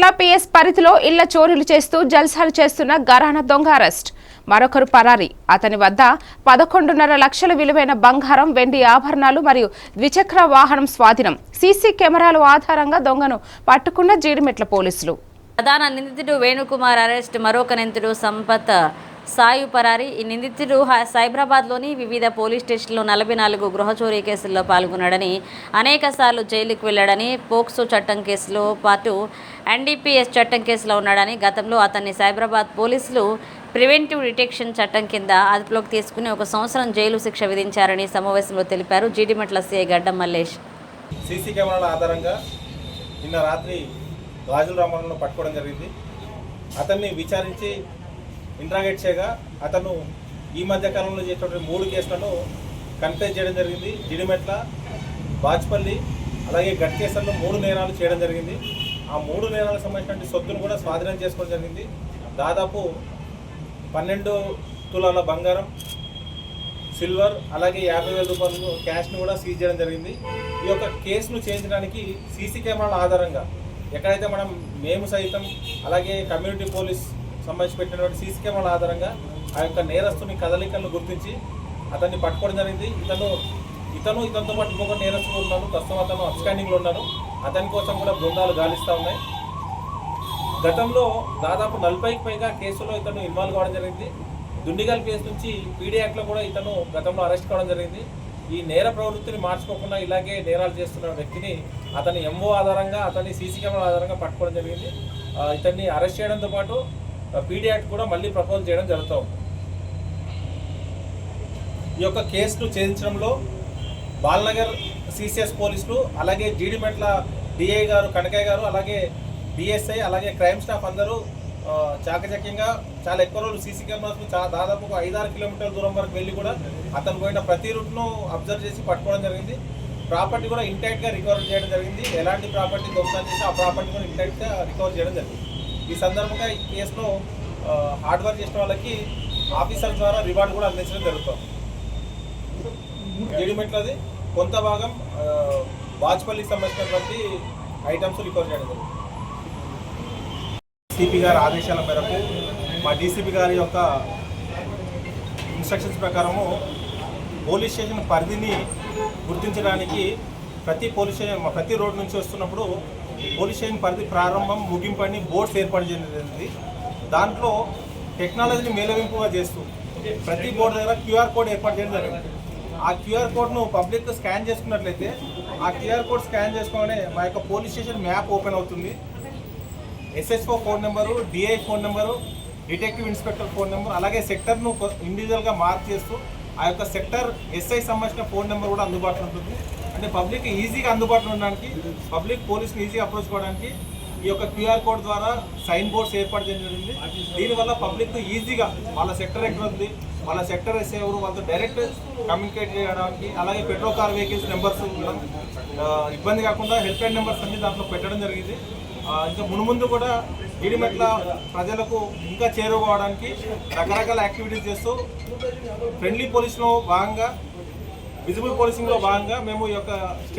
Jeedimetla PS పరిధిలో ఇళ్ళ చోరీలు చేస్తూ జల్సాలు చేస్తున్న గరాన దొంగ అరెస్ట్. మరొకరు పరారి. అతని వద్ద పదకొండున్నర లక్షల విలువైన బంగారం వెండి ఆభరణాలు మరియు ద్విచక్ర వాహనం స్వాధీనం. సీసీ కెమెరాలు ఆధారంగా దొంగను పట్టుకున్న జీడిమెట్ల పోలీసులు. ప్రధాన నిందితుడు వేణుకుమార్ అరెస్ట్. మరొక నిందితుడు సంపత్ సాయు పరారి. ఈ నిందితుడు సైబరాబాద్లోని వివిధ పోలీస్ స్టేషన్లో నలభై నాలుగు గృహచోరీ కేసుల్లో పాల్గొన్నాడని అనేక సార్లు జైలుకు వెళ్ళాడని పోక్సో చట్టం కేసులో పాటు ఎన్డీపీఎస్ చట్టం కేసులో ఉన్నాడని గతంలో అతన్ని సైబరాబాద్ పోలీసులు ప్రివెంటివ్ డిటెక్షన్ చట్టం కింద అదుపులోకి తీసుకుని ఒక సంవత్సరం జైలు శిక్ష విధించారని సమావేశంలో తెలిపారు జీడిమెట్ల సీఐ గడ్డం మల్లేష్. సీసీ కెమెరాల ఆధారంగా నిన్న రాత్రి రాజుల రామాలను పట్టుకోవడం జరిగింది. అతన్ని విచారించి ఇంట్రాగేట్ చేయగా అతను ఈ మధ్య కాలంలో చేసినటువంటి మూడు కేసులను కన్ఫ్యూజ్ చేయడం జరిగింది. జిడిమెట్ల బాజ్పల్లి అలాగే గట్ కేసుల్లో మూడు నేరాలు చేయడం జరిగింది. ఆ మూడు నేరాలకు సంబంధించినటువంటి సొత్తును కూడా స్వాధీనం చేసుకోవడం జరిగింది. దాదాపు పన్నెండు తులాల బంగారం సిల్వర్ అలాగే యాభై వేల రూపాయలు క్యాష్ను కూడా సీజ్ చేయడం జరిగింది. ఈ యొక్క కేసును చేయించడానికి సీసీ కెమెరాల ఆధారంగా ఎక్కడైతే మనం మేము సైతం అలాగే కమ్యూనిటీ పోలీస్ సంబంధించి పెట్టినటువంటి సీసీ కెమెరాల ఆధారంగా ఆ యొక్క నేరస్తుని కదలికలను గుర్తించి అతన్ని పట్టుకోవడం జరిగింది. ఇతను ఇతను ఇతనితో పాటు ఇంకొక నేరస్తులు ఉన్నాను ప్రస్తుతం అతను అబ్స్కాండింగ్లో ఉన్నాను అతని కోసం కూడా బృందాలు గాలిస్తూ ఉన్నాయి. గతంలో దాదాపు నలభైకి పైగా కేసులో ఇతను ఇన్వాల్వ్ కావడం జరిగింది. దుండిగల్ కేసు నుంచి పీడీ యాక్ట్లో కూడా ఇతను గతంలో అరెస్ట్ కావడం జరిగింది. ఈ నేర ప్రవృత్తిని మార్చుకోకుండా ఇలాగే నేరాలు చేస్తున్న వ్యక్తిని అతని ఎంఓ ఆధారంగా అతని సీసీ కెమెరా ఆధారంగా పట్టుకోవడం జరిగింది. ఇతన్ని అరెస్ట్ చేయడంతో పాటు పీడీ యాక్ట్ కూడా మళ్ళీ ప్రపోజ్ చేయడం జరుగుతూ ఉంది. ఈ యొక్క కేసును ఛేదించడంలో బాలనగర్ సిసిఎస్ పోలీసులు అలాగే జీడిమెట్ల డిఐ గారు కనకయ్య గారు అలాగే డిఎస్ఐ అలాగే క్రైమ్ స్టాఫ్ అందరూ చాకచక్యంగా చాలా ఎక్కువ రోజులు సీసీ కెమెరాస్ చాలా దాదాపు ఒక ఐదారు కిలోమీటర్ల దూరం వరకు వెళ్ళి కూడా అతను పోయిన ప్రతి రూట్ను అబ్జర్వ్ చేసి పట్టుకోవడం జరిగింది. ప్రాపర్టీ కూడా ఇంటాక్ట్గా రికవర్ చేయడం జరిగింది. ఎలాంటి ప్రాపర్టీ దొంగతనం చేసి ఆ ప్రాపర్టీ కూడా ఇంటాక్ట్గా రికవర్ చేయడం జరిగింది. ఈ సందర్భంగా ఈ కేసులో హార్డ్ వర్క్ చేసిన వాళ్ళకి ఆఫీసర్ ద్వారా రివార్డు కూడా అందించడం జరుగుతుంది. జడిమెట్లది కొంత భాగం వాజ్పల్లికి సంబంధించినటువంటి ఐటమ్స్ రికవర్ చేయడం జరిగింది సిపి గారి ఆదేశాల మేరకు మా డీసీపీ గారి యొక్క ఇన్స్ట్రక్షన్స్ ప్రకారము పోలీస్ స్టేషన్ పరిధిని గుర్తించడానికి ప్రతి పోలీస్ స్టేషన్ ప్రతి రోడ్ నుంచి వస్తున్నప్పుడు పోలీస్ స్టేషన్ పరిధి ప్రారంభం ముగింపు అని బోర్డ్స్ ఏర్పాటు చేయడం దాంట్లో టెక్నాలజీని మేలవింపుగా చేస్తూ ప్రతి బోర్డు దగ్గర క్యూఆర్ కోడ్ ఏర్పాటు చేయడం జరిగింది. ఆ క్యూఆర్ కోడ్ను పబ్లిక్ స్కాన్ చేసుకున్నట్లయితే ఆ క్యూఆర్ కోడ్ స్కాన్ చేసుకోగానే మా యొక్క పోలీస్ స్టేషన్ మ్యాప్ ఓపెన్ అవుతుంది. SSO phone number DI phone number detective inspector phone number అలాగే సెక్టర్ను ఇండివిజువల్గా మార్క్ చేస్తూ ఆ యొక్క సెక్టర్ ఎస్ఐ సంబంధించిన ఫోన్ నెంబర్ కూడా అందుబాటులో ఉంటుంది. అంటే పబ్లిక్ ఈజీగా అందుబాటులో ఉండడానికి పబ్లిక్ పోలీస్ని ఈజీగా అప్రోచ్ కావడానికి ఈ యొక్క క్యూఆర్ కోడ్ ద్వారా సైన్ బోర్డ్స్ ఏర్పాటు చేయడం జరిగింది. దీనివల్ల పబ్లిక్ ఈజీగా వాళ్ళ సెక్టర్ ఎక్కడ ఉంది వాళ్ళ సెక్టర్ ఎస్ఐ ఎవరు వాళ్ళతో డైరెక్ట్ కమ్యూనికేట్ చేయడానికి అలాగే పెట్రోల్ కార్ వెహికల్స్ నెంబర్స్ ఇబ్బంది కాకుండా హెల్ప్ లైన్ నెంబర్స్ అన్ని దాంట్లో పెట్టడం జరిగింది. ఇంకా మునుముందు కూడా గిడిమెట్ల ప్రజలకు ఇంకా చేరుకోవడానికి రకరకాల యాక్టివిటీస్ చేస్తూ ఫ్రెండ్లీ పోలీస్లో భాగంగా విజిబుల్ పోలీసింగ్లో భాగంగా మేము ఈ యొక్క స్టెప్